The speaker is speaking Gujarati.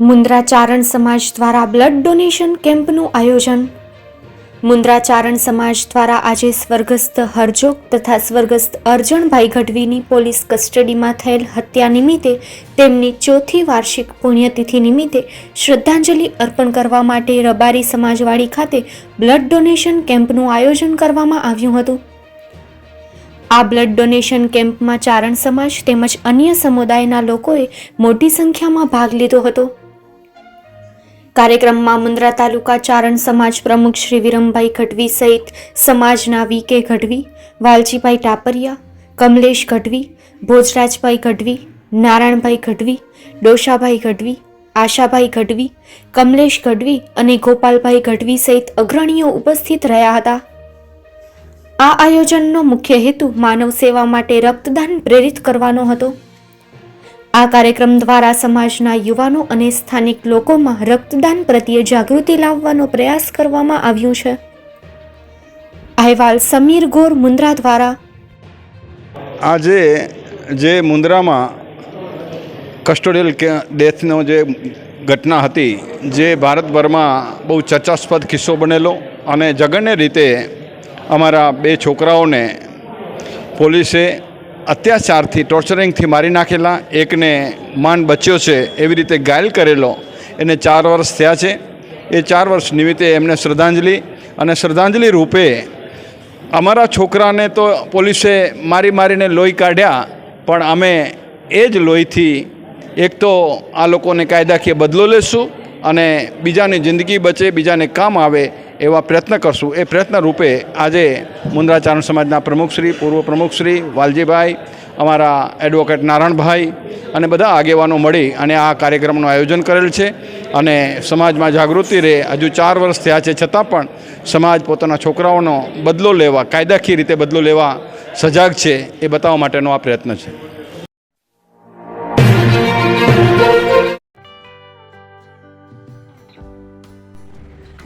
મુન્દ્રા ચારણ સમાજ દ્વારા બ્લડ ડોનેશન કેમ્પનું આયોજન. મુન્દ્રાચારણ સમાજ દ્વારા આજે સ્વર્ગસ્થ હરજોગ તથા સ્વર્ગસ્થ અર્જણભાઈ ગઢવીની પોલીસ કસ્ટડીમાં થયેલ હત્યા નિમિત્તે તેમની ચોથી વાર્ષિક પુણ્યતિથિ નિમિત્તે શ્રદ્ધાંજલિ અર્પણ કરવા માટે રબારી સમાજવાડી ખાતે બ્લડ ડોનેશન કેમ્પનું આયોજન કરવામાં આવ્યું હતું. આ બ્લડ ડોનેશન કેમ્પમાં ચારણ સમાજ તેમજ અન્ય સમુદાયના લોકોએ મોટી સંખ્યામાં ભાગ લીધો હતો. કાર્યક્રમમાં મુન્દ્રા તાલુકા ચારણ સમાજ પ્રમુખ શ્રી વિરમભાઈ ગઢવી સહિત સમાજના વી કે ગઢવી, વાલજીભાઈ ટાપરિયા, કમલેશ ગઢવી, ભોજરાજભાઈ ગઢવી, નારાયણભાઈ ગઢવી, ડોશાભાઈ ગઢવી, આશાભાઈ ગઢવી, કમલેશ ગઢવી અને ગોપાલભાઈ ગઢવી સહિત અગ્રણીઓ ઉપસ્થિત રહ્યા હતા. આ આયોજનનો મુખ્ય હેતુ માનવ સેવા માટે રક્તદાન પ્રેરિત કરવાનો હતો. આ કાર્યક્રમ દ્વારા સમાજના યુવાનો અને સ્થાનિક લોકોમાં રક્તદાન પ્રત્યે જાગૃતિ લાવવાનો પ્રયાસ કરવામાં આવ્યું છે. અહેવાલ સમીર ગોર મુન્દ્રા દ્વારા. આજે જે મુન્દ્રામાં કસ્ટોડિયલ ડેથનો જે ઘટના હતી, જે ભારતભરમાં બહુ ચર્ચાસ્પદ કિસ્સો બનેલો અને જઘન્ય રીતે અમારા બે છોકરાઓને પોલીસે અત્યાચારથી ટોર્ચરિંગથી મારી નાખેલા એકને માંડ બચ્યો છે, એવી રીતે ઘાયલ કરેલો. એને ચાર વર્ષ થયા છે. એ ચાર વર્ષ નિમિત્તે એમને શ્રદ્ધાંજલિ અને શ્રદ્ધાંજલિ રૂપે અમારા છોકરાને તો પોલીસે મારી મારીને લોહી કાઢ્યા, પણ અમે એ જ લોહીથી એક તો આ લોકોને કાયદાકીય બદલો લેશું અને બીજાની જિંદગી બચે, બીજાને કામ આવે એવા પ્રયત્ન કરશું. એ પ્રયત્ન રૂપે આજે મુન્દ્રા ચારણ સમાજના પ્રમુખશ્રી પૂર્વ પ્રમુખશ્રી વાલજીભાઈ, અમારા એડવોકેટ નારાયણભાઈ અને બધા આગેવાનો મળી અને આ કાર્યક્રમનું આયોજન કરેલ છે. અને સમાજમાં જાગૃતિ રહે. હજુ ચાર વર્ષ થયા છે. છતાં પણ સમાજ પોતાના છોકરાઓનો બદલો લેવા, કાયદાકીય રીતે બદલો લેવા સજાગ છે. એ બતાવવા માટેનો આ પ્રયત્ન છે.